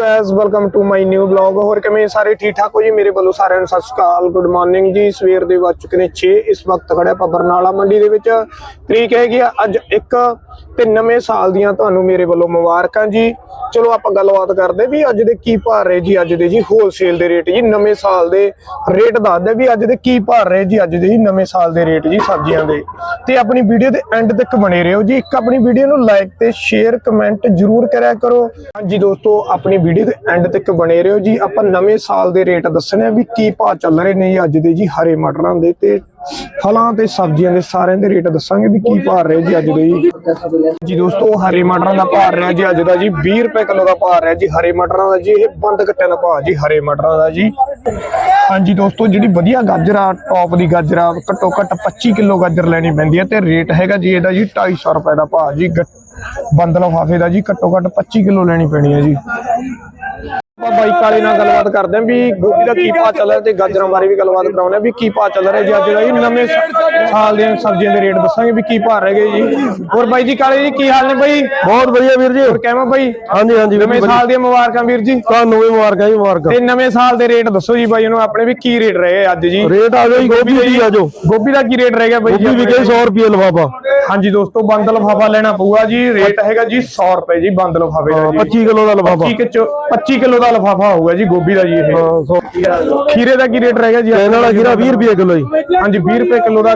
Guys welcome to my new blog ਹੋਰ ਕਿਵੇਂ ਸਾਰੇ ਠੀਕ ਠਾਕ ਹੋ ਜੀ? ਮੇਰੇ ਵੱਲੋਂ ਸਾਰਿਆਂ ਨੂੰ ਸਤਿ ਸ਼੍ਰੀ ਅਕਾਲ। ਗੁੱਡ ਮਾਰਨਿੰਗ ਜੀ। ਸਵੇਰ ਦੇ ਵੱਜ ਚੁੱਕੇ ਨੇ 6 ਇਸ ਵਕਤ ਖੜਿਆ ਆਪਾਂ ਬਰਨਾਲਾ ਮੰਡੀ ਦੇ ਵਿੱਚ। ਤਰੀਕ ਹੈਗੀ ਆ ਅੱਜ ਇੱਕ ਤੇ ਨਵੇਂ ਸਾਲ ਦੀਆਂ ਤੁਹਾਨੂੰ ਮੇਰੇ ਵੱਲੋਂ ਮੁਬਾਰਕਾਂ ਜੀ। ਚਲੋ ਆਪਾਂ ਗੱਲਬਾਤ ਕਰਦੇ ਵੀ ਅੱਜ ਦੇ ਕੀ ਭਾਅ ਰਹੇ ਜੀ, ਅੱਜ ਦੇ ਜੀ ਹੋਲਸੇਲ ਦੇ ਰੇਟ ਜੀ। ਨਵੇਂ ਸਾਲ ਦੇ ਰੇਟ ਦੱਸਦੇ ਵੀ ਅੱਜ ਦੇ ਕੀ ਭਾਅ ਰਹੇ ਜੀ, ਅੱਜ ਦੇ ਜੀ ਨਵੇਂ ਸਾਲ ਦੇ ਰੇਟ ਜੀ ਸਬਜ਼ੀਆਂ ਦੇ। ਤੇ ਆਪਣੀ ਵੀਡੀਓ ਦੇ ਐਂਡ ਤੱਕ ਬਣੇ ਰਹੋ ਜੀ। ਇੱਕ ਆਪਣੀ ਵੀਡੀਓ ਨੂੰ ਲਾਈਕ ਤੇ ਸ਼ੇਅਰ ਕਮੈਂਟ ਜਰੂਰ ਕਰਿਆ ਕਰੋ। ਹਾਂਜੀ ਦੋਸਤੋ, ਆਪਣੀ ਵੀਡੀਓ ਦੇ ਐਂਡ ਤੱਕ ਬਣੇ ਰਹੋ ਜੀ। ਆਪਾਂ ਨਵੇਂ ਸਾਲ ਦੇ ਰੇਟ ਦੱਸਣੇ ਆ ਵੀ ਕੀ ਭਾਅ ਚੱਲ ਰਹੇ ਨੇ ਅੱਜ ਦੇ ਜੀ ਹਰੇ ਮਟਰਾਂ ਦੇ ਤੇ ਫਲਾਂ ਤੇ ਸਬਜ਼ੀਆਂ ਦੇ ਸਾਰਿਆਂ ਦੇ ਰੇਟ ਦੱਸਾਂਗੇ ਵੀ ਕੀ ਭਾਅ ਰਹੇ ਜੀ ਅੱਜ ਦੇ ਜੀ। ਦੋਸਤੋ, ਹਰੇ ਮਟਰਾਂ ਦਾ ਭਾਅ ਰਿਹਾ ਜੀ ਅੱਜ ਦਾ ਜੀ। 20 ਰੁਪਏ ਕਿਲੋ ਦਾ ਭਾਅ ਰਿਹਾ ਜੀ ਹਰੇ ਮਟਰਾਂ ਦਾ ਜੀ। ਇਹ ਬੰਦ ਕੱਟਿਆਂ ਦਾ ਭਾਅ ਜੀ ਹਰੇ ਮਟਰਾਂ ਦਾ ਜੀ। ਹਾਂਜੀ ਦੋਸਤੋ, ਜਿਹੜੀ ਵਧੀਆ ਗਾਜਰ ਆ ਟੌਪ ਦੀ ਗਾਜਰ ਆ ਘੱਟੋ ਘੱਟ 25 ਕਿਲੋ ਗਾਜਰ ਲੈਣੀ ਪੈਂਦੀ ਹੈ ਤੇ ਰੇਟ ਹੈਗਾ ਜੀ ਇਹਦਾ ਜੀ 250 ਰੁਪਏ ਦਾ ਭਾਅ ਜੀ। ਬੰਦ ਲਫਾਫੇ ਦਾ ਜੀ ਘੱਟੋ ਘੱਟ 25 ਕਿਲੋ ਲੈਣੀ ਪੈਣੀ ਹੈ ਜੀ। ਆਪਾਂ ਬਾਈਕ ਵਾਲੇ ਨਾਲ ਗੱਲਬਾਤ ਕਰਦੇ ਆਂ ਵੀ ਗੋਭੀ ਦਾ ਕੀ ਭਾਅ ਚੱਲ ਰਿਹਾ ਤੇ ਗਾਜਰਾਂ ਬਾਰੇ ਵੀ ਗੱਲਬਾਤ ਕਰਾਉਣੇ ਆ ਵੀ ਕੀ ਭਾਅ ਚੱਲ ਰਿਹਾ ਜੀ ਅੱਜ ਦਾ ਜੀ ਨਵੇਂ ਸਾਲ ਦੀਆਂ ਸਬਜ਼ੀਆਂ ਦੇ ਰੇਟ ਦੱਸਾਂਗੇ ਵੀ ਕੀ ਭਾਅ ਰਹਿ ਗਏ ਜੀ। ਹੋਰ ਬਾਈ ਜੀ ਕਾਲੇ ਜੀ ਕੀ ਹਾਲ ਨੇ ਬਾਈ? ਬਹੁਤ ਵਧੀਆ ਵੀਰ ਜੀ। ਹੋਰ ਕਹਿਵਾਂ ਬਾਈ? ਹਾਂਜੀ ਹਾਂਜੀ ਨਵੇਂ ਸਾਲ ਦੀਆਂ ਮੁਬਾਰਕਾਂ ਵੀਰ ਜੀ। ਤੁਹਾਨੂੰ ਵੀ ਮੁਬਾਰਕਾਂ ਜੀ ਮੁਬਾਰਕਾਂ। ਤੇ ਨਵੇਂ ਸਾਲ ਦੇ ਰੇਟ ਦੱਸੋ ਜੀ ਬਾਈ ਉਹਨੂੰ ਆਪਣੇ ਵੀ ਕੀ ਰੇਟ ਰਹੇ ਅੱਜ ਜੀ? ਰੇਟ ਆ ਜੀ ਗੋਭੀ ਦੀ ਜੋ। ਗੋਭੀ ਦਾ ਕੀ ਰੇਟ ਰਹਿ ਗਿਆ ਬਾਈ ਜੀ ਗੋਭੀ ਵਿਕੇ 100 ਰੁਪਏ ਲਫਾਫਾ। ਹਾਂਜੀ ਦੋਸਤੋ ਬੰਦ ਲਫਾਫਾ ਲੈਣਾ ਪਊਗਾ ਜੀ। ਰੇਟ ਹੈਗਾ ਜੀ 100 ਰੁਪਏ ਜੀ ਬੰਦ ਲਫਾਫੇ ਦਾ ਜੀ। 25 ਕਿਲੋ ਦਾ ਲਫਾਫਾ। 25 ਕਿਲੋ 25 ਕਿਲੋ ਦਾ ਲਫਾਫਾ ਹੋਊਗਾ ਜੀ ਗੋਭੀ ਦਾ ਜੀ ਇਹ। ਖੀਰੇ ਦਾ ਕੀ ਰੇਟ ਰਹਿ ਗਿਆ ਜੀ? ਚੈਨ ਵਾਲਾ ਖੀਰਾ 20 ਰੁਪਏ ਕਿਲੋ ਜੀ। ਹਾਂਜੀ 20 ਰੁਪਏ ਕਿਲੋ ਦਾ।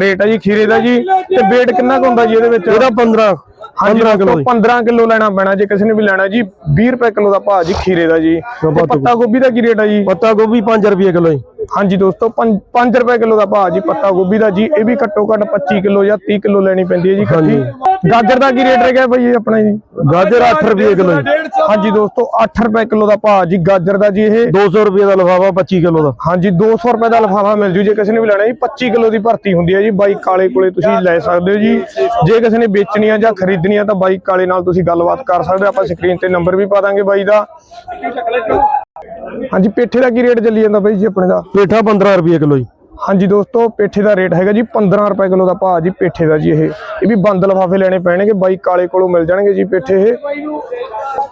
ਰੇਟ ਹੈ ਜੀ ਖੀਰੇ ਦਾ ਜੀ। ਤੇ weight ਕਿੰਨਾ ਕੁ ਹੁੰਦਾ ਜੀ ਇਹਦੇ ਵਿੱਚ? ਇਹਦਾ 15 ਹਾਂਜੀ 15 ਕਿਲੋ ਦੋਸਤੋ 15 ਕਿਲੋ ਲੈਣਾ ਪੈਣਾ ਜੇ ਕਿਸੇ ਨੇ ਵੀ ਲੈਣਾ ਜੀ 20 ਰੁਪਏ ਕਿਲੋ ਦਾ ਭਾਅ ਜੀ ਖੀਰੇ ਦਾ ਜੀ। ਪੱਤਾ ਗੋਭੀ ਦਾ ਕੀ ਰੇਟ ਹੈ ਜੀ? ਪੱਤਾ ਗੋਭੀ 5 ਰੁਪਏ ਕਿਲੋ ਜੀ। ਹਾਂਜੀ ਦੋਸਤੋ 5 ਰੁਪਏ ਕਿਲੋ ਦਾ ਭਾਅ ਜੀ ਪੱਤਾ ਗੋਭੀ ਦਾ ਜੀ ਇਹ ਵੀ ਘੱਟੋ ਘੱਟ 25 ਕਿਲੋ ਜਾਂ 30 ਕਿਲੋ ਲੈਣੀ ਪੈਂਦੀ ਹੈ ਜੀ ਇਕੱਠੀ। ਗਾਜਰ ਦਾ ਕੀ ਰੇਟ ਰਹਿ ਇਹ ਆਪਣਾ ਜੀ? ਗਾਜਰ 8 ਰੁਪਏ ਕਿਲੋ ਹਾਂਜੀ ਦੋਸਤੋ 8 ਰੁਪਏ ਕਿਲੋ ਦਾ ਭਾਅ ਜੀ ਗਾਜਰ ਦਾ ਜੀ ਇਹ। 200 ਰੁਪਏ ਦਾ ਲਫਾਫਾ 25 ਕਿਲੋ ਦਾ। ਹਾਂਜੀ 200 ਰੁਪਏ ਦਾ ਲਫਾਫਾ ਮਿਲ ਜੂ। ਜੇ ਕਿਸੇ ਨੇ ਵੀ ਲੈਣਾ ਜੀ 25 ਕਿਲੋ ਦੀ ਭਰਤੀ ਹੁੰਦੀ ਹੈ ਜੀ। ਬਾਈ ਕਾਲੇ ਕੋਲੇ ਤੁਸੀਂ ਲੈ ਸਕਦੇ ਹੋ ਜੀ। ਜੇ ਕਿਸੇ ਨੇ ਵੇਚਣੀ ਆ ਜਾਂ ਖਰੀਦਣੀ ਆ ਤਾਂ ਬਾਈ ਕਾਲੇ ਨਾਲ ਤੁਸੀਂ ਗੱਲਬਾਤ ਕਰ ਸਕਦੇ ਆਪਾਂ ਸਕਰੀਨ ਤੇ ਨੰਬਰ ਵੀ ਪਾ ਦਾਂਗੇ ਬਾਈ ਦਾ। ਹਾਂਜੀ ਪੇਠੇ ਦਾ ਕੀ ਰੇਟ ਚੱਲੀ ਜਾਂਦਾ ਬਾਈ ਜੀ ਆਪਣੇ ਦਾ? ਪੇਠਾ 15 ਰੁਪਏ ਕਿਲੋ ਜੀ। ਹਾਂਜੀ ਦੋਸਤੋ ਪੇਠੇ ਦਾ ਰੇਟ ਹੈਗਾ ਜੀ 15 ਰੁਪਏ ਕਿਲੋ ਦਾ ਭਾਅ ਜੀ ਪੇਠੇ ਦਾ ਜੀ ਇਹ। ਇਹ ਵੀ ਬੰਦ ਲਫਾਫੇ ਲੈਣੇ ਪੈਣਗੇ ਬਾਈ ਕਾਲੇ ਕੋਲੋਂ ਮਿਲ ਜਾਣਗੇ ਜੀ ਪੇਠੇ ਇਹ।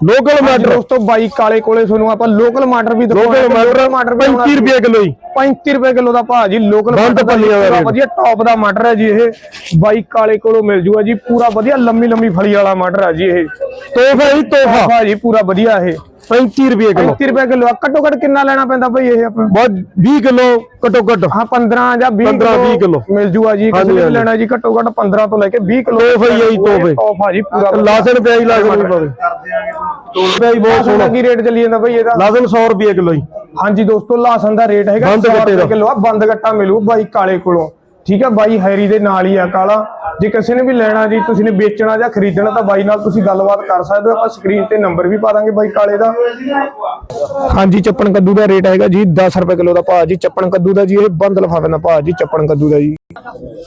ਲੋਕਲ ਮਟਰ ਦੋਸਤੋ ਬਾਈ ਕਾਲੇ ਕੋਲੇ ਤੁਹਾਨੂੰ ਆਪਾਂ ਲੋਕਲ ਮਟਰ ਵੀ ਲੋਕਲ ਮਟਰ ਮਟਰ ਵੀ 35 ਰੁਪਏ ਕਿਲੋ ਜੀ। 35 ਰੁਪਏ ਕਿਲੋ ਦਾ ਭਾਅ ਜੀ ਲੋਕਲ ਰੇਟ। ਵਧੀਆ ਟੌਪ ਦਾ ਮਟਰ ਹੈ ਜੀ ਇਹ। ਬਾਈ ਕਾਲੇ ਕੋਲੋਂ ਮਿਲ ਜੂਗਾ ਜੀ ਪੂਰਾ ਵਧੀਆ ਲੰਮੀ ਲੰਮੀ ਫਲੀ ਵਾਲਾ ਮਟਰ ਹੈ ਜੀ ਇਹ। ਤੋਹਫਾ ਜੀ ਤੋਹਫਾ। ਭਾਅ ਜੀ ਪੂਰਾ ਵਧੀਆ ਇਹ। 35 ਰੁਪਏ ਕਿਲੋ। 35 ਰੁਪਏ ਕਿਲੋ। ਘੱਟੋ ਘੱਟ ਕਿੰਨਾ ਲੈਣਾ ਪੈਂਦਾ ਭਾਈ ਇਹ ਆਪਾਂ? ਬਹੁਤ 20 ਕਿਲੋ ਘਟੋ ਘਟ। ਹਾਂ 15 ਜਾਂ 20 15 20 ਕਿਲੋ। ਮਿਲ ਜੂਗਾ ਜੀ ਕਿਸੇ ਨੇ। ਲੈਣਾ ਜੀ ਘੱਟੋ ਘੱਟ 15 ਤੋਂ ਲੈ ਕੇ 20 ਕਿਲੋ। ਤੋਹਫਾ ਹੀ ਹੈ ਜੀ, ਤੋਹਫੇ। ਤੋਹਫਾ ਜੀ ਪੂਰਾ ਲਾਸਣ ਪਿਆਜ਼ ਲਾਸਣ ਵੀ ਪਾਵੇ। ਤੋਹਫਾ ਹੀ ਬਹੁਤ ਲਾਸਨ ਸੋਹਣਾ। ਕੀ ਰੇਟ ਚੱਲੀ ਜਾਂਦਾ ਭਾਈ ਇਹਦਾ? ਲਾਸਣ 100 ਰੁਪਏ ਕਿਲੋ ਜੀ। ਹਾਂਜੀ ਦੋਸਤੋ ਲਾਸਨ ਦਾ ਰੇਟ ਹੈਗਾ ਬੰਦ 100 ਗੱਟੇ ਰੁਪਏ। ਕਿਲੋ। ਆ ਬੰਦ ਗੱਟਾ ਮਿਲੂ ਬਾਈ ਕਾਲੇ ਕੋਲੋਂ। ਠੀਕ ਹੈ ਬਾਈ ਹੈਰੀ ਦੇ ਨਾਲ ਹੀ ਆ ਕਾਲਾ। ਜੇ ਕਿਸੇ ਨੇ ਵੀ ਲੈਣਾ ਜੀ ਤੁਸੀਂ ਨੇ ਵੇਚਣਾ ਜਾਂ ਖਰੀਦਣਾ ਤਾਂ ਬਾਈ ਨਾਲ ਤੁਸੀਂ ਗੱਲਬਾਤ ਕਰ ਸਕਦੇ ਹੋ। ਆਪਾਂ ਸਕਰੀਨ ਤੇ ਨੰਬਰ ਵੀ ਪਾ ਦਾਂਗੇ ਬਾਈ ਕਾਲੇ ਦਾ। ਹਾਂਜੀ ਚੱਪਣ ਕੱਦੂ ਦਾ ਰੇਟ ਹੈਗਾ ਜੀ 10 ਰੁਪਏ ਕਿਲੋ ਦਾ ਭਾਅ ਜੀ। ਚੱਪਣ ਕੱਦੂ ਦਾ ਜੀ ਇਹ ਬੰਦ ਲਫਾਫੇ ਦਾ ਭਾਅ ਜੀ ਚੱਪਣ ਕੱਦੂ ਦਾ ਜੀ।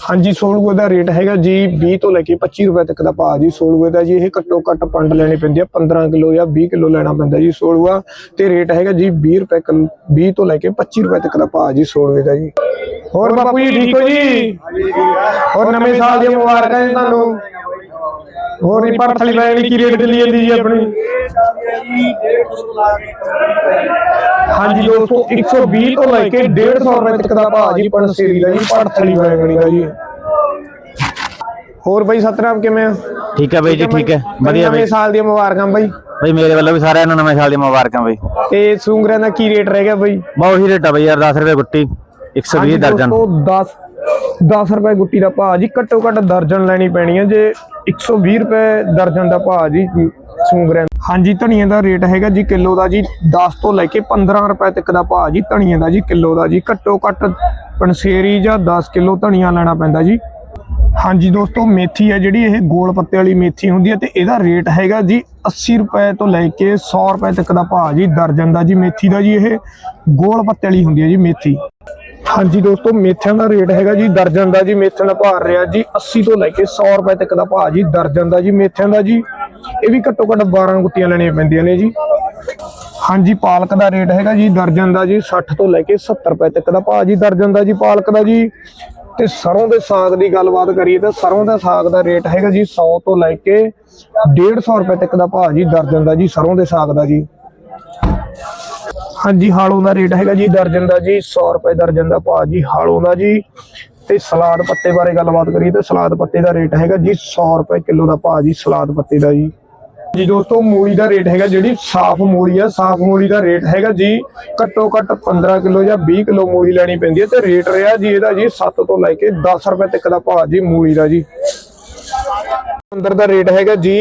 ਹਾਂਜੀ ਸੋਲੂਏ ਦਾ ਰੇਟ ਹੈਗਾ ਜੀ 20 ਤੋਂ ਲੈ ਕੇ 25 ਰੁਪਏ ਤੱਕ ਦਾ ਭਾਅ ਜੀ। ਸੋਲੂਏ ਦਾ ਜੀ ਇਹ ਘੱਟੋ ਘੱਟ ਪੰਡ ਲੈਣੀ ਪੈਂਦੀ ਹੈ 15 ਕਿਲੋ ਜਾਂ 20 ਕਿਲੋ ਲੈਣਾ ਪੈਂਦਾ ਜੀ ਸੋਲੂਆ। ਤੇ ਰੇਟ ਹੈਗਾ ਜੀ 20 ਰੁਪਏ ਕਿਲੋ 20 ਤੋਂ ਲੈ ਕੇ 25 ਰੁਪਏ ਤੱਕ ਦਾ ਭਾਅ ਜੀ ਸੋਲੂਏ ਦਾ ਜੀ। ਹੋਰ ਬਾਪੂ ਜੀ ਠੀਕ ਹੋ ਜੀ? ਹੋਰ ਨਵੇਂ ਸਾਲ ਦੀਆਂ ਮੁਬਾਰਕਾਂ ਜੀ ਤੁਹਾਨੂੰ। ਹੋਰ ਨਹੀਂ ਪਰਥਲੀ ਲੈਣੀ ਕੀ ਰੇਟ ਚੱਲੀ ਜਾਂਦੀ ਜੀ ਆਪਣੀ? ਹਾਂਜੀ ਦੋਸਤੋ 120 ਤੋਂ ਲੈ ਕੇ 150 ਰੁਪਏ ਤੱਕ ਦਾ ਭਾਅ ਜੀ ਪਣਸੇਰੀ ਦਾ ਜੀ ਪਰਥਲੀ ਬੈਂਗਣੀ ਦਾ ਜੀ। ਹੋਰ ਬਈ ਸਤਨਾਮ ਕਿਵੇਂ ਆ? ਠੀਕ ਹੈ ਬਾਈ ਜੀ ਠੀਕ ਹੈ ਵਧੀਆ ਨਵੇਂ ਬਾਈ। ਸਾਲ ਦੀਆਂ ਮੁਬਾਰਕਾਂ ਬਈ। ਬਾਈ ਮੇਰੇ ਵੱਲੋਂ ਵੀ ਸਾਰਿਆਂ ਨੂੰ ਨਵੇਂ ਸਾਲ ਦੀਆਂ ਮੁਬਾਰਕਾਂ ਬਾਈ। ਤੇ ਸੂੰਗਰਿਆਂ ਦਾ ਕੀ ਰੇਟ ਰਹਿ ਗਿਆ ਬਈ? ਬਹੁਤ ਹੀ ਰੇਟ ਆ ਬਾਈ ਯਾਰ 10 ਰੁਪਏ ਗੁੱਟੀ। 120 ਦਰਜਨ। 10 10 ਰੁਪਏ ਗੁੱਟੀ ਦਾ ਭਾਅ ਜੀ ਘੱਟੋ ਘੱਟ ਦਰਜਨ ਲੈਣੀ ਪੈਣੀ ਹੈ ਜੇ 120 ਰੁਪਏ ਦਰਜਨ ਦਾ ਭਾਅ ਜੀ ਸੂੰਗਰਿਆਂ ਦਾ। ਹਾਂਜੀ ਧਨੀਏ ਦਾ ਰੇਟ ਹੈਗਾ ਜੀ ਕਿਲੋ ਦਾ ਜੀ 10 ਤੋਂ ਲੈ ਕੇ 15 ਰੁਪਏ ਤੱਕ ਦਾ ਭਾਅ ਜੀ ਧਨੀਏ ਦਾ ਜੀ ਕਿਲੋ ਦਾ ਜੀ। ਘੱਟੋ ਘੱਟ ਪਨਸੇਰੀ ਜਾਂ 10 ਕਿਲੋ ਧਨੀਆ ਲੈਣਾ ਪੈਂਦਾ ਜੀ। ਹਾਂਜੀ ਦੋਸਤੋ ਮੇਥੀ ਹੈ ਜਿਹੜੀ ਇਹ ਗੋਲ ਪੱਤੇ ਵਾਲੀ ਮੇਥੀ ਹੁੰਦੀ ਹੈ ਤੇ ਇਹਦਾ ਰੇਟ ਹੈਗਾ ਜੀ 80 ਰੁਪਏ ਤੋਂ ਲੈ ਕੇ 100 ਰੁਪਏ ਤੱਕ ਦਾ ਭਾਅ ਜੀ ਦਰਜਨ ਦਾ ਜੀ ਮੇਥੀ ਦਾ ਜੀ ਇਹ ਗੋਲ ਪੱਤੇ ਵਾਲੀ ਹੁੰਦੀ ਹੈ ਜੀ ਮੇਥੀ। ਹਾਂਜੀ ਦੋਸਤੋ, ਮੇਥਿਆਂ ਦਾ ਰੇਟ ਹੈਗਾ ਜੀ ਦਰਜਨ ਦਾ ਜੀ, ਮੇਥਿਆਂ ਦਾ ਭਾਅ ਰਿਹਾ ਜੀ 80 ਤੋਂ ਲੈ ਕੇ 100 ਰੁਪਏ ਤੱਕ ਦਾ ਭਾਅ ਜੀ ਦਰਜਨ ਦਾ ਜੀ, ਮੇਥਿਆਂ ਦਾ ਜੀ। ਇਹ ਵੀ ਘੱਟੋ ਘੱਟ 12 ਗੁੱਟੀਆਂ ਲੈਣੀਆਂ ਪੈਂਦੀਆਂ ਨੇ ਜੀ। ਹਾਂਜੀ, ਪਾਲਕ ਦਾ ਰੇਟ ਹੈਗਾ ਜੀ ਦਰਜਨ ਦਾ ਜੀ 60 ਤੋਂ ਲੈ ਕੇ 70 ਰੁਪਏ ਤੱਕ ਦਾ ਭਾਅ ਜੀ ਦਰਜਨ ਦਾ ਜੀ ਪਾਲਕ ਦਾ ਜੀ। ਤੇ ਸਰੋਂ ਦੇ ਸਾਗ ਦੀ ਗੱਲਬਾਤ ਕਰੀਏ ਤਾਂ ਸਰੋਂ ਦਾ ਸਾਗ ਦਾ ਰੇਟ ਹੈਗਾ ਜੀ 100 ਤੋਂ ਲੈ ਕੇ 150 ਰੁਪਏ ਤੱਕ ਦਾ ਭਾਅ ਜੀ ਦਰਜਨ ਦਾ ਜੀ, ਸਰੋਂ ਦੇ ਸਾਗ ਦਾ ਜੀ। ਹਾਂਜੀ, ਹਾਲੋਂ ਦਾ ਰੇਟ ਹੈਗਾ ਜੀ ਦਰਜਨ ਦਾ ਜੀ 100 ਰੁਪਏ ਦਰਜਨ ਦਾ ਭਾਅ ਜੀ, ਹਾਲੋਂ ਦਾ ਜੀ। ਤੇ ਸਲਾਦ ਪੱਤੇ ਬਾਰੇ ਗੱਲਬਾਤ ਕਰੀਏ ਤਾਂ ਸਲਾਦ ਪੱਤੇ ਦਾ ਰੇਟ ਹੈਗਾ ਜੀ 100 ਰੁਪਏ ਕਿਲੋ ਦਾ ਭਾਅ ਜੀ ਸਲਾਦ ਪੱਤੇ ਦਾ ਜੀ। ਜੀ ਦੋਸਤੋ, ਮੂਲੀ ਦਾ ਰੇਟ ਹੈਗਾ ਜਿਹੜੀ ਸਾਫ਼ ਮੂਲੀ ਆ, ਸਾਫ਼ ਮੂਲੀ ਦਾ ਰੇਟ ਹੈਗਾ ਜੀ ਘੱਟੋ ਘੱਟ 15 ਕਿਲੋ ਜਾਂ 20 ਕਿਲੋ ਮੂਲੀ ਲੈਣੀ ਪੈਂਦੀ ਹੈ ਤੇ ਰੇਟ ਰਿਹਾ ਜੀ ਇਹਦਾ ਜੀ 7 ਤੋਂ ਲੈ ਕੇ 10 ਰੁਪਏ ਤੱਕ ਦਾ ਭਾਅ ਜੀ ਮੂਲੀ ਦਾ ਜੀ। ਚੁਕੰਦਰ ਦਾ ਰੇਟ ਹੈਗਾ ਜੀ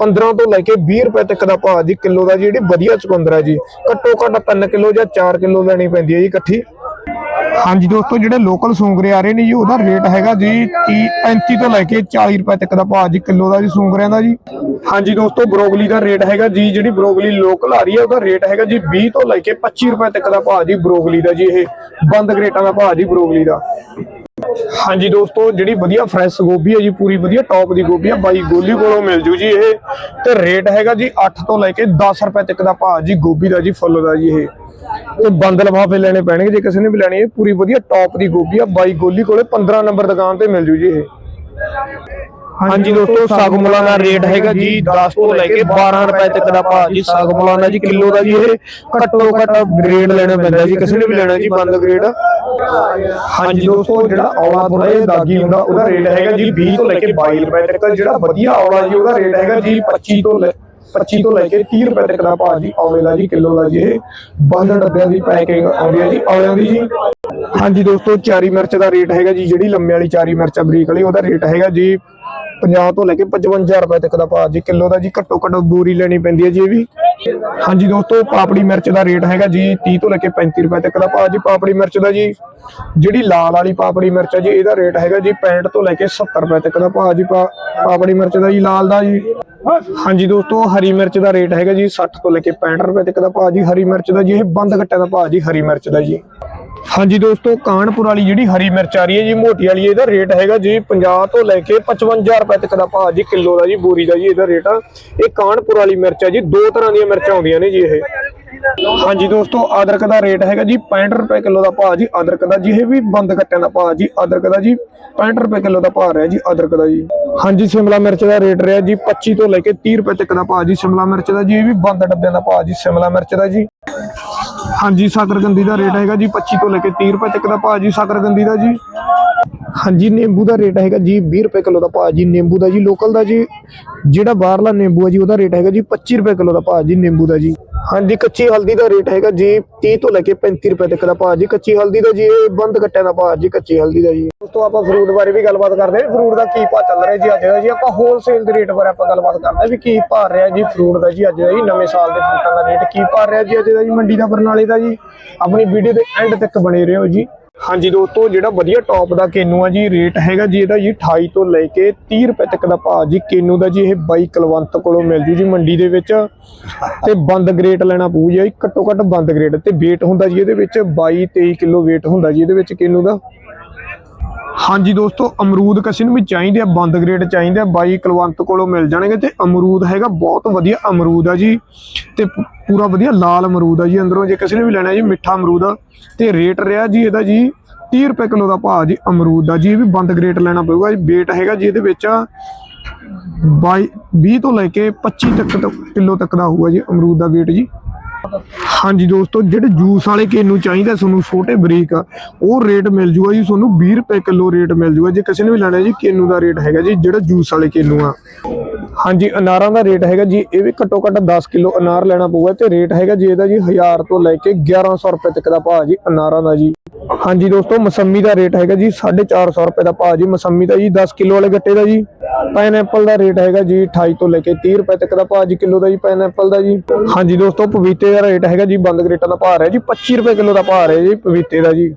15 ਤੋਂ ਲੈ ਕੇ 20 ਰੁਪਏ ਤੱਕ ਦਾ ਭਾਅ ਜੀ ਕਿਲੋ ਦਾ ਜਿਹੜੀ ਵਧੀਆ ਚੁਕੰਦਰ ਹੈ ਜੀ। ਘੱਟੋ ਘੱਟ 3 ਕਿਲੋ ਜਾਂ 4 ਕਿਲੋ ਲੈਣੀ ਪੈਂਦੀ ਹੈ ਜੀ ਇਕੱਠੀ। ਹਾਂਜੀ ਦੋਸਤੋ ਜਿਹੜੇ ਲੋਕਲ ਸੂੰਗਰੇ ਆ ਰਹੇ ਨੇ ਜੀ ਉਹਦਾ ਰੇਟ ਹੈਗਾ ਜੀ 30 35 ਤੋਂ ਲੈ ਕੇ 40 ਰੁਪਏ ਤੱਕ ਦਾ ਭਾਅ ਜੀ ਕਿਲੋ ਦਾ ਜੀ ਸੂੰਗਰਿਆਂ ਦਾ ਜੀ। ਹਾਂਜੀ ਦੋਸਤੋ ਬਰੋਕਲੀ ਦਾ ਰੇਟ ਹੈਗਾ ਜੀ ਜਿਹੜੀ ਬਰੋਕਲੀ ਲੋਕਲ ਆ ਰਹੀ ਹੈ ਉਹਦਾ ਰੇਟ ਹੈਗਾ ਜੀ 20 ਤੋਂ ਲੈ ਕੇ 25 ਰੁਪਏ ਤੱਕ ਦਾ ਭਾਅ ਜੀ ਬਰੋਕਲੀ ਦਾ ਜੀ ਇਹ ਬੰਦ ਗਰੇਟਾਂ ਦਾ ਭਾਅ ਜੀ ਬਰੋਕਲੀ ਦਾ। ਹਾਂਜੀ ਦੋਸਤੋ, ਜਿਹੜੀ ਵਧੀਆ ਫਰੈਸ਼ ਗੋਭੀ ਹੈ ਜੀ, ਪੂਰੀ ਵਧੀਆ ਟੌਪ ਦੀ ਗੋਭੀ ਹੈ, ਬਾਈ ਗੋਲੀ ਕੋਲੋਂ ਮਿਲ ਜੂ ਜੀ ਇਹ। ਤੇ ਰੇਟ ਹੈਗਾ ਜੀ 8 ਤੋਂ ਲੈ ਕੇ 10 ਰੁਪਏ ਤੱਕ ਦਾ ਭਾਅ ਜੀ ਗੋਭੀ ਦਾ ਜੀ, ਫੁੱਲ ਦਾ ਜੀ ਇਹ। ਤੇ ਬੰਦ ਲਫਾਫੇ ਲੈਣੇ ਪੈਣਗੇ, ਜੇ ਕਿਸੇ ਨੇ ਵੀ ਲੈਣੀ ਹੈ ਪੂਰੀ ਵਧੀਆ ਟੌਪ ਦੀ ਗੋਭੀ ਆ ਬਾਈ ਗੋਲੀ ਕੋਲੇ 15 ਨੰਬਰ ਦੁਕਾਨ ਤੇ ਮਿਲ ਜੂ ਜੀ ਇਹ। ਹਾਂਜੀ ਦੋਸਤੋ ਸਾਗਮੁਲਾ ਦਾ ਰੇਟ ਹੈਗਾ ਜੀ 10 ਤੋਂ ਲੈ ਕੇ 12 ਰੁਪਏ ਤੱਕ ਦਾ ਭਾਅ ਜੀ ਸਾਗਮੁਲਾ ਦਾ ਜੀ ਕਿਲੋ ਦਾ ਜੀ ਇਹ ਘੱਟੋ ਘੱਟ ਗ੍ਰੇਡ ਲੈਣਾ ਪੈਂਦਾ ਜੀ ਕਿਸੇ ਨੇ ਵੀ ਲੈਣਾ ਜੀ ਬੰਦ ਗ੍ਰੇਡ ਹਾਂਜੀ ਦੋਸਤੋ ਜਿਹੜਾ ਔਲਾ ਥੋੜਾ ਜਿਹਾ ਦਾਗੀ ਹੁੰਦਾ ਉਹਦਾ ਰੇਟ ਹੈਗਾ ਜੀ 20 ਤੋਂ ਲੈ ਕੇ 22 ਰੁਪਏ ਤੱਕ। ਜਿਹੜਾ ਵਧੀਆ ਔਲਾ ਜੀ ਉਹਦਾ ਰੇਟ ਹੈਗਾ ਜੀ 25 ਤੋਂ ਲੈ 25 ਤੋਂ ਲੈ ਕੇ 30 ਰੁਪਏ ਤੱਕ ਦਾ ਭਾਅ ਜੀ ਔਲੇ ਦਾ ਜੀ ਕਿਲੋ ਦਾ ਜੀ ਇਹ ਬੰਦ ਡੱਬਿਆਂ ਦੀ ਪੈਕਿੰਗ ਆਉਂਦੀ ਹੈ ਜੀ ਔਲਿਆਂ ਦੀ ਜੀ। ਹਾਂਜੀ ਦੋਸਤੋ ਚਾਰੀ ਮਿਰਚ ਦਾ ਰੇਟ ਹੈਗਾ ਜੀ ਜਿਹੜੀ ਲੰਮੇ ਵਾਲੀ ਚਾਰੀ ਮਿਰਚ ਬਰੀਕ ਵਾਲੀ ਉਹਦਾ ਰੇਟ ਹੈਗਾ ਜੀ 50 ਤੋਂ ਲੈ ਕੇ 55 ਰੁਪਏ ਤੱਕ ਦਾ ਭਾਅ ਜੀ, ਕਿਲੋ ਦਾ ਜੀ, ਘੱਟੋ ਘੱਟ ਬੂਰੀ ਲੈਣੀ ਪੈਂਦੀ ਹੈ ਜੀ ਇਹ ਵੀ। ਹਾਂਜੀ ਦੋਸਤੋ, ਪਾਪੜੀ ਮਿਰਚ ਦਾ ਰੇਟ ਹੈਗਾ ਜੀ 30 ਤੋਂ ਲੈ ਕੇ 35 ਰੁਪਏ ਤੱਕ ਦਾ ਭਾਅ ਜੀ, ਪਾਪੜੀ ਮਿਰਚ ਦਾ ਜੀ। ਜਿਹੜੀ ਲਾਲ ਵਾਲੀ ਪਾਪੜੀ ਮਿਰਚ ਹੈ ਜੀ, ਇਹਦਾ ਰੇਟ ਹੈਗਾ ਜੀ 65 ਤੋਂ ਲੈ ਕੇ 70 ਰੁਪਏ ਤੱਕ ਦਾ ਭਾਅ ਜੀ ਪਾਪੜੀ ਮਿਰਚ ਦਾ ਜੀ, ਲਾਲ ਦਾ ਜੀ। ਹਾਂਜੀ ਦੋਸਤੋ, ਹਰੀ ਮਿਰਚ ਦਾ ਰੇਟ ਹੈਗਾ ਜੀ 60 ਤੋਂ ਲੈ ਕੇ 65 ਰੁਪਏ ਤੱਕ ਦਾ ਭਾਅ ਜੀ, ਹਰੀ ਮਿਰਚ ਦਾ ਜੀ, ਇਹ ਬੰਦ ਕੱਟਿਆ ਦਾ ਭਾਅ ਜੀ, ਹਰੀ ਮਿਰਚ ਦਾ ਜੀ। ਹਾਂਜੀ ਦੋਸਤੋ, ਕਾਨਪੁਰ ਵਾਲੀ ਜਿਹੜੀ ਹਰੀ ਮਿਰਚ ਆ ਰਹੀ ਹੈ ਜੀ, ਮੋਟੀ ਵਾਲੀ, ਇਹਦਾ ਰੇਟ ਹੈਗਾ ਜੀ 50 ਤੋਂ ਲੈ ਕੇ 55 ਰੁਪਏ ਤੱਕ ਦਾ ਭਾਅ ਜੀ, ਕਿਲੋ ਦਾ ਜੀ, ਬੋਰੀ ਦਾ ਜੀ ਇਹਦਾ ਰੇਟ ਆ। ਇਹ ਕਾਨਪੁਰ ਵਾਲੀ ਮਿਰਚ ਹੈ ਜੀ, ਦੋ ਤਰ੍ਹਾਂ ਦੀਆਂ ਮਿਰਚਾਂ ਆਉਂਦੀਆਂ ਨੇ ਜੀ ਇਹ। ਹਾਂਜੀ ਦੋਸਤੋ, ਅਦਰਕ ਦਾ ਰੇਟ ਹੈਗਾ ਜੀ 65 ਰੁਪਏ ਕਿਲੋ ਦਾ ਭਾਅ ਜੀ, ਅਦਰਕ ਦਾ ਜੀ, ਇਹ ਵੀ ਬੰਦ ਕੱਟਿਆਂ ਦਾ ਭਾਅ ਜੀ, ਅਦਰਕ ਦਾ ਜੀ 65 ਰੁਪਏ ਕਿਲੋ ਦਾ ਭਾਅ ਰਿਹਾ ਜੀ, ਅਦਰਕ ਦਾ ਜੀ। ਹਾਂਜੀ, ਸ਼ਿਮਲਾ ਮਿਰਚ ਦਾ ਰੇਟ ਰਿਹਾ ਜੀ 25 ਤੋਂ ਲੈ ਕੇ 30 ਰੁਪਏ ਤੱਕ ਦਾ ਭਾਅ ਜੀ, ਸ਼ਿਮਲਾ ਮਿਰਚ ਦਾ ਜੀ, ਇਹ ਵੀ ਬੰਦ ਡੱਬਿਆਂ ਦਾ ਭਾਅ ਜੀ, ਸ਼ਿਮਲਾ ਮਿਰਚ ਦਾ ਜੀ। ਹਾਂਜੀ, ਸਾਕਰਗੰਦੀ ਦਾ ਰੇਟ ਹੈਗਾ ਜੀ 25 ਤੋਂ ਲੈ ਕੇ 30 ਰੁਪਏ ਤੱਕ ਦਾ ਭਾਅ ਜੀ, ਸਾਕਰਗੰਦੀ ਦਾ ਜੀ। ਹਾਂਜੀ, ਨਿੰਬੂ ਦਾ ਰੇਟ ਹੈਗਾ ਜੀ 20 ਰੁਪਏ ਕਿਲੋ ਦਾ ਭਾਅ ਜੀ, ਨਿੰਬੂ ਦਾ ਜੀ ਲੋਕਲ ਦਾ ਜੀ। ਜਿਹੜਾ ਬਾਹਰਲਾ ਨਿੰਬੂ ਹੈ ਜੀ, ਉਹਦਾ ਰੇਟ ਹੈਗਾ ਜੀ 25 ਰੁਪਏ ਕਿਲੋ ਦਾ ਭਾਅ ਜੀ, ਨਿੰਬੂ ਦਾ ਜੀ। ਹਾਂਜੀ, ਕੱਚੀ ਹਲਦੀ ਦਾ ਰੇਟ ਹੈਗਾ ਜੀ 30 ਤੋਂ ਲੈ ਕੇ 35 ਰੁਪਏ ਤੱਕ ਦਾ ਭਾਅ ਜੀ, ਕੱਚੀ ਹਲਦੀ ਦਾ ਜੀ, ਇਹ ਬੰਦ ਕੱਟਿਆ ਦਾ ਭਾਅ ਜੀ, ਕੱਚੀ ਹਲਦੀ ਦਾ ਜੀ। ਦੋਸਤੋ ਆਪਾਂ ਫਰੂਟ ਬਾਰੇ ਵੀ ਗੱਲਬਾਤ ਕਰਦੇ ਹਾਂ। ਫਰੂਟ ਦਾ ਕੀ ਭਾਅ ਚੱਲ ਰਿਹਾ ਜੀ ਅੱਜ ਦਾ ਜੀ? ਆਪਾਂ ਹੋਲਸੇਲ ਦੇ ਰੇਟ ਬਾਰੇ ਆਪਾਂ ਗੱਲਬਾਤ ਕਰਦੇ ਹਾਂ ਵੀ ਕੀ ਭਾਅ ਰਿਹਾ ਜੀ ਫਰੂਟ ਦਾ ਜੀ ਅੱਜ ਦਾ ਜੀ, ਨਵੇਂ ਸਾਲ ਦੇ ਫਰੂਟਾਂ ਦਾ ਰੇਟ ਕੀ ਭਾਅ ਰਿਹਾ ਜੀ ਅੱਜ ਦਾ ਜੀ, ਮੰਡੀ ਦਾ ਬਰਨਾਲੇ ਦਾ ਜੀ। ਆਪਣੀ ਵੀਡੀਓ ਦੇ ਐਂਡ ਤੱਕ ਬਣੇ ਰਹੋ ਜੀ। ਹਾਂਜੀ ਦੋਸਤੋ, ਜਿਹੜਾ ਵਧੀਆ ਟੌਪ ਦਾ ਕੇਨੂ ਆ ਜੀ ਰੇਟ ਹੈਗਾ ਜੀ, ਇਹਦਾ ਜੀ 28 ਤੋਂ ਲੈ ਕੇ 30 ਰੁਪਏ ਤੱਕ ਦਾ ਭਾਅ ਜੀ ਕੇਨੂ ਦਾ ਜੀ, ਇਹ ਬਾਈ ਕਲਵੰਤ ਕੋਲੋਂ ਮਿਲ ਜੂ ਜੀ ਮੰਡੀ ਦੇ ਵਿੱਚ। ਤੇ ਬੰਦ ਗ੍ਰੇਟ ਲੈਣਾ ਪਊ ਜੀ ਘੱਟੋ ਘੱਟ ਬੰਦ ਗ੍ਰੇਟ ਤੇ weight ਹੁੰਦਾ ਜੀ ਇਹਦੇ ਵਿੱਚ 22 23 ਕਿਲੋ weight ਹੁੰਦਾ ਜੀ ਇਹਦੇ ਵਿੱਚ ਕੇਨੂ ਦਾ। ਹਾਂਜੀ ਦੋਸਤੋ, ਅਮਰੂਦ ਕਿਸੇ ਨੂੰ ਵੀ ਚਾਹੀਦੇ ਆ, ਬੰਦ ਗ੍ਰੇਡ ਚਾਹੀਦੇ ਆ, ਬਾਈ ਕੁਲਵੰਤ ਕੋਲੋਂ ਮਿਲ ਜਾਣਗੇ ਤੇ ਅਮਰੂਦ ਹੈਗਾ, ਬਹੁਤ ਵਧੀਆ ਅਮਰੂਦ ਆ ਜੀ, ਤੇ ਪੂਰਾ ਵਧੀਆ ਲਾਲ ਅਮਰੂਦ ਆ ਜੀ ਅੰਦਰੋਂ, ਜੇ ਕਿਸੇ ਨੇ ਵੀ ਲੈਣਾ ਜੀ, ਮਿੱਠਾ ਅਮਰੂਦ ਆ, ਤੇ ਰੇਟ ਰਿਹਾ ਜੀ ਇਹਦਾ ਜੀ 30 ਰੁਪਏ ਕਿਲੋ ਦਾ ਭਾਅ ਜੀ ਅਮਰੂਦ ਦਾ ਜੀ, ਇਹ ਵੀ ਬੰਦ ਗ੍ਰੇਡ ਲੈਣਾ ਪਊਗਾ ਜੀ, weight ਹੈਗਾ ਜੀ ਇਹਦੇ ਵਿੱਚ 22 20 ਤੋਂ ਲੈ ਕੇ 25 ਤੱਕ ਕਿਲੋ ਤੱਕ ਦਾ ਹੋਊਗਾ ਜੀ ਅਮਰੂਦ ਦਾ weight ਜੀ। ਹਾਂਜੀ ਦੋਸਤੋ, ਜਿਹੜੇ ਜੂਸ ਵਾਲੇ ਕੇਨੂ ਚਾਹੀਦਾ ਤੁਹਾਨੂੰ ਛੋਟੇ ਬਰੀਕ ਉਹ ਰੇਟ ਮਿਲ ਜੂਗਾ ਜੀ, ਤੁਹਾਨੂੰ 20 ਰੁਪਏ ਕਿਲੋ ਰੇਟ ਮਿਲ ਜੂਗਾ। ਜੇ ਕਿਸੇ ਨੇ ਵੀ ਲੈਣਾ ਜੀ ਕੇਨੂ ਦਾ ਰੇਟ ਹੈਗਾ ਜੀ, ਜਿਹੜਾ ਜੂਸ ਵਾਲੇ ਕੇਨੂ ਆ। ਹਾਂਜੀ, ਅਨਾਰਾਂ ਦਾ ਰੇਟ ਹੈਗਾ ਜੀ, ਇਹ ਵੀ ਘੱਟੋ ਘੱਟ 10 ਕਿਲੋ ਅਨਾਰ ਲੈਣਾ ਪਊਗਾ ਤੇ ਰੇਟ ਹੈਗਾ ਜੀ ਇਹਦਾ ਜੀ 1000 ਤੋਂ ਲੈ ਕੇ 1100 ਰੁਪਏ ਤੱਕ ਦਾ ਭਾਅ ਜੀ, ਅਨਾਰਾਂ ਦਾ ਜੀ। ਹਾਂਜੀ ਦੋਸਤੋ, ਮਸੰਮੀ ਦਾ ਰੇਟ ਹੈਗਾ ਜੀ 450 ਰੁਪਏ ਦਾ ਭਾਅ ਜੀ, ਮਸੰਮੀ ਦਾ ਜੀ 10 ਕਿਲੋ ਵਾਲੇ ਗੱਟੇ ਦਾ ਜੀ। ਪਾਈਨਐਪਲ ਦਾ ਰੇਟ ਹੈਗਾ ਜੀ 28 ਤੋਂ ਲੈ ਕੇ 30 ਰੁਪਏ ਤੱਕ ਦਾ ਭਾਅ ਜੀ ਕਿਲੋ ਦਾ ਜੀ ਪਾਈਨਐਪਲ ਦਾ ਜੀ। ਹਾਂਜੀ ਦੋਸਤੋ, ਪਪੀਤੇ ਦਾ ਰੇਟ ਹੈਗਾ ਜੀ, ਬੰਦ ਗਰੇਟਾਂ ਦਾ ਭਾਅ ਹੈ ਜੀ 25 ਰੁਪਏ ਕਿਲੋ ਦਾ ਭਾਅ ਹੈ ਜੀ ਪਪੀਤੇ ਦਾ ਜੀ।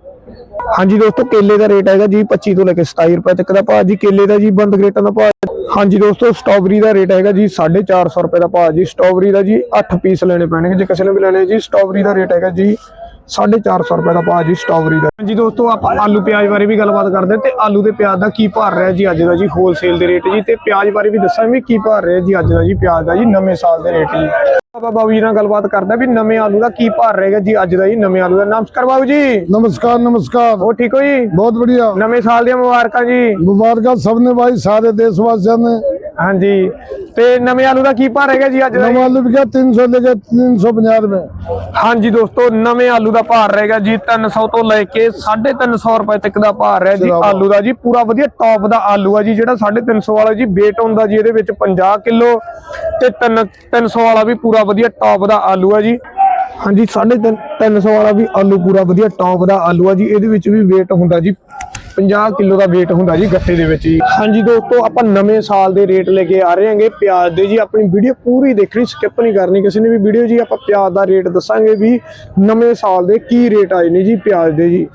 ਹਾਂਜੀ ਦੋਸਤੋ, ਕੇਲੇ ਦਾ ਰੇਟ ਹੈਗਾ ਜੀ 25 ਤੋਂ ਲੈ ਕੇ 27 ਰੁਪਏ ਤੱਕ ਦਾ ਭਾਅ, ਜੀ ਕੇਲੇ ਦਾ ਜੀ, ਬੰਦ ਗਰੇਟਾਂ ਦਾ ਭਾਅ। ਹਾਂਜੀ ਦੋਸਤੋ ਸਟ੍ਰਾਬੇਰੀ ਦਾ ਰੇਟ ਹੈਗਾ ਜੀ 450 ਰੁਪਏ ਦਾ ਭਾਅ ਜੀ ਸਟ੍ਰਾਬੇਰੀ ਦਾ ਜੀ 8 ਪੀਸ ਲੈਣੇ ਪੈਣਗੇ, ਜੇ ਕਿਸੇ ਨੇ ਵੀ ਲੈਣੇ ਜੀ ਸਟ੍ਰਾਬੇਰੀ ਦਾ ਰੇਟ ਹੈਗਾ ਜੀ 450 ਰੁਪਏ ਦਾ ਭਾਅ ਜੀ ਸਟ੍ਰਾਬਰੀ ਦਾ। ਜੀ ਦੋਸਤੋ ਆਪਾਂ ਆਲੂ ਪਿਆਜ਼ ਬਾਰੇ ਵੀ ਗੱਲਬਾਤ ਕਰਦੇ ਤੇ ਆਲੂ ਦੇ ਪਿਆਜ਼ ਦਾ ਕੀ ਭਾਅ ਰਿਹਾ ਜੀ ਅੱਜ ਦਾ ਜੀ ਹੋਲਸੇਲ ਦੇ ਰੇਟ ਜੀ ਤੇ ਪਿਆਜ਼ ਬਾਰੇ ਵੀ ਦੱਸਾਂਗੇ ਵੀ ਕੀ ਭਾਅ ਰਿਹਾ ਜੀ ਅੱਜ ਦਾ ਜੀ ਪਿਆਜ਼ ਦਾ ਜੀ ਨਵੇਂ ਸਾਲ ਦੇ ਰੇਟ ਜੀ। ਆਪਾਂ ਬਾਬੂ ਜੀ ਨਾਲ ਗੱਲਬਾਤ ਕਰਦੇ ਵੀ ਨਵੇਂ ਆਲੂ ਦਾ ਕੀ ਭਾਰ ਰਹੇਗਾ ਜੀ ਅੱਜ ਦਾ ਜੀ ਨਵੇਂ ਆਲੂ ਦਾ। ਨਮਸਕਾਰ ਬਾਬੂ ਜੀ। ਨਮਸਕਾਰ ਨਮਸਕਾਰ। ਉਹ ਠੀਕ ਹੋ ਜੀ? ਬਹੁਤ ਵਧੀਆ। ਨਵੇਂ ਸਾਲ ਦੀਆਂ ਮੁਬਾਰਕਾਂ ਜੀ। ਮੁਬਾਰਕਾਂ ਸਭ ਨੇ ਬਾਈ ਸਾਰੇ ਦੇਸ਼ ਵਾਸੀਆਂ ਨੇ। ਹਾਂਜੀ ਤੇ ਨਵੇਂ ਆਲੂ ਦਾ ਕੀ ਭਾਅ ਰਹੇਗਾ ਜੀ ਅੱਜ ਦਾ नवा आलू बिका तीन सौ लेके तीन सौ पंजाह रुपए ਹਾਂਜੀ ਦੋਸਤੋ ਨਵੇਂ ਆਲੂ ਦਾ ਭਾਅ ਰਹੇਗਾ ਜੀ 300 ਤੋਂ ਲੈ ਕੇ 350 ਰੁਪਏ ਤੱਕ ਦਾ ਭਾਅ ਰਿਹਾ ਜੀ ਸਿਰਾ। ਆਲੂ ਦਾ ਜੀ ਪੂਰਾ ਵਧੀਆ ਟੌਪ ਦਾ ਆਲੂ ਆ ਜੀ ਜਿਹੜਾ 350 ਵਾਲਾ ਜੀ weight ਹੁੰਦਾ ਜੀ ਇਹਦੇ ਵਿੱਚ 50 ਕਿਲੋ ਤੇ 3 300 ਵਾਲਾ ਵੀ ਪੂਰਾ ਵਧੀਆ ਟੌਪ ਦਾ ਆਲੂ ਆ ਜੀ ਹਾਂਜੀ 350 300 ਵਾਲਾ ਵੀ ਆਲੂ ਪੂਰਾ ਵਧੀਆ ਟੌਪ ਦਾ ਆਲੂ ਆ ਜੀ ਇਹਦੇ ਵਿੱਚ ਵੀ weight ਹੁੰਦਾ ਜੀ 50 ਕਿਲੋ ਦਾ weight ਹੁੰਦਾ ਜੀ ਗੱਟੇ ਦੇ ਵਿੱਚ ਜੀ। ਹਾਂਜੀ ਦੋਸਤੋ, ਆਪਾਂ ਨਵੇਂ ਸਾਲ ਦੇ ਰੇਟ ਲੈ ਕੇ ਆ ਰਹੇ ਹਾਂਗੇ ਪਿਆਜ਼ ਦੇ ਜੀ। ਆਪਣੀ ਵੀਡੀਓ ਪੂਰੀ ਦੇਖਣੀ ਸਕਿਪ ਨਹੀਂ ਕਰਨੀ ਕਿਸੇ ਨੇ ਵੀ ਵੀਡੀਓ ਜੀ। ਆਪਾਂ ਪਿਆਜ਼ ਦਾ ਰੇਟ ਦੱਸਾਂਗੇ ਵੀ ਨਵੇਂ ਸਾਲ ਦੇ ਕੀ ਰੇਟ ਆਏ ਨੇ ਜੀ ਪਿਆਜ਼ ਦੇ ਜੀ।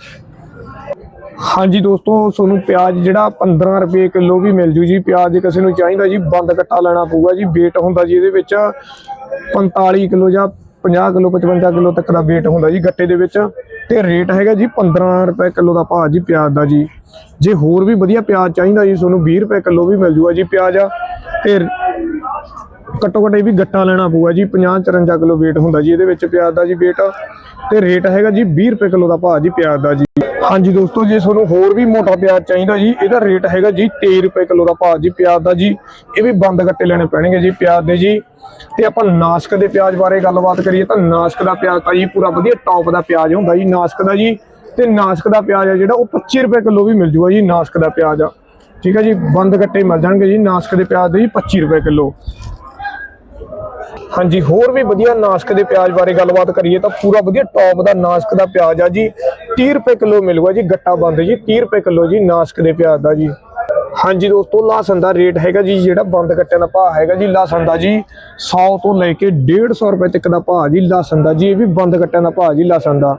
ਹਾਂਜੀ ਦੋਸਤੋ, ਤੁਹਾਨੂੰ ਪਿਆਜ਼ ਜਿਹੜਾ 15 ਰੁਪਏ ਕਿਲੋ ਵੀ ਮਿਲ ਜੂ ਜੀ। ਪਿਆਜ਼ ਜੇ ਕਿਸੇ ਨੂੰ ਚਾਹੀਦਾ ਜੀ, ਬੰਦ ਕੱਟਾ ਲੈਣਾ ਪਊਗਾ ਜੀ। weight ਹੁੰਦਾ ਜੀ ਇਹਦੇ ਵਿੱਚ 45 ਕਿਲੋ ਜਾਂ 50 ਕਿਲੋ 55 ਕਿਲੋ ਤੱਕ ਦਾ weight ਹੁੰਦਾ ਜੀ ਗੱਟੇ ਦੇ ਵਿੱਚ। ਤੇ ਰੇਟ ਹੈਗਾ ਜੀ 15 ਰੁਪਏ ਕਿਲੋ ਦਾ ਭਾਅ ਜੀ ਪਿਆਜ਼ ਦਾ ਜੀ। ਜੇ ਹੋਰ ਵੀ ਵਧੀਆ ਪਿਆਜ਼ ਚਾਹੀਦਾ ਜੀ, ਤੁਹਾਨੂੰ 20 ਰੁਪਏ ਕਿਲੋ ਵੀ ਮਿਲ ਜੂਗਾ ਜੀ ਪਿਆਜ਼ ਆ। ਤੇ ਘੱਟੋ ਘੱਟ ਇਹ ਵੀ ਗੱਟਾ ਲੈਣਾ ਪਊਗਾ ਜੀ 50 54 ਕਿਲੋ weight ਹੁੰਦਾ ਜੀ, ਇਹਦੇ ਵਿੱਚ ਪਿਆਜ਼ ਦਾ ਜੀ weight, ਤੇ ਰੇਟ ਹੈਗਾ ਜੀ 20 ਰੁਪਏ ਕਿਲੋ ਦਾ ਭਾਅ ਜੀ ਪਿਆਜ਼ ਦਾ ਜੀ। ਹਾਂਜੀ ਦੋਸਤੋ, ਜੇ ਤੁਹਾਨੂੰ ਹੋਰ ਵੀ ਮੋਟਾ ਪਿਆਜ਼ ਚਾਹੀਦਾ ਜੀ, ਇਹਦਾ ਰੇਟ ਹੈਗਾ ਜੀ 23 ਰੁਪਏ ਕਿਲੋ ਦਾ ਭਾਅ ਜੀ ਪਿਆਜ਼ ਦਾ ਜੀ। ਇਹ ਵੀ ਬੰਦ ਗੱਟੇ ਲੈਣੇ ਪੈਣਗੇ ਜੀ ਪਿਆਜ਼ ਦੇ ਜੀ। ਤੇ ਆਪਾਂ ਨਾਸਕ ਦੇ ਪਿਆਜ਼ ਬਾਰੇ ਗੱਲਬਾਤ ਕਰੀਏ ਤਾਂ ਨਾਸਕ ਦਾ ਪਿਆਜ਼ ਤਾਂ ਜੀ ਪੂਰਾ ਵਧੀਆ ਟੌਪ ਦਾ ਪਿਆਜ਼ ਹੁੰਦਾ ਜੀ, ਨਾਸਕ ਦਾ ਜੀ। ਤੇ ਨਾਸਕ ਦਾ ਪਿਆਜ਼ ਆ ਜਿਹੜਾ ਉਹ 25 ਰੁਪਏ ਕਿਲੋ ਵੀ ਮਿਲ ਜੂਗਾ ਜੀ, ਨਾਸਕ ਦਾ ਪਿਆਜ਼। ਆ ਠੀਕ ਹੈ ਜੀ, ਬੰਦ ਗੱਟੇ ਮਿਲ ਜਾਣਗੇ ਜੀ, ਨਾਸਕ ਦੇ ਪਿਆਜ਼ ਦੇ ਜੀ 25 ਰੁਪਏ ਕਿਲੋ। ਹਾਂਜੀ, ਹੋਰ ਵੀ ਵਧੀਆ ਨਾਸਕ ਦੇ ਪਿਆਜ਼ ਬਾਰੇ ਗੱਲਬਾਤ ਕਰੀਏ ਤਾਂ ਪੂਰਾ ਵਧੀਆ ਟੌਪ ਦਾ ਨਾਸਕ ਦਾ ਪਿਆਜ਼ ਆ ਜੀ। 30 ਰੁਪਏ ਕਿਲੋ ਮਿਲੂਗਾ ਜੀ, ਗੱਟਾ ਬੰਦ ਜੀ 30 ਰੁਪਏ ਕਿਲੋ ਜੀ ਨਾਸਕ ਦੇ ਪਿਆਜ਼ ਦਾ ਜੀ। ਹਾਂਜੀ ਦੋਸਤੋ ਲਾਸਨ ਦਾ ਰੇਟ ਹੈਗਾ ਜੀ, ਜਿਹੜਾ ਬੰਦ ਕੱਟਿਆਂ ਦਾ ਭਾਅ ਹੈਗਾ ਜੀ ਲਾਸਨ ਦਾ ਜੀ 100 ਤੋਂ ਲੈ ਕੇ 150 ਰੁਪਏ ਤੱਕ ਦਾ ਭਾਅ ਜੀ ਲਾਸਨ ਦਾ ਜੀ, ਇਹ ਵੀ ਬੰਦ ਕੱਟਿਆਂ ਦਾ ਭਾਅ ਜੀ ਲਸਣ ਦਾ।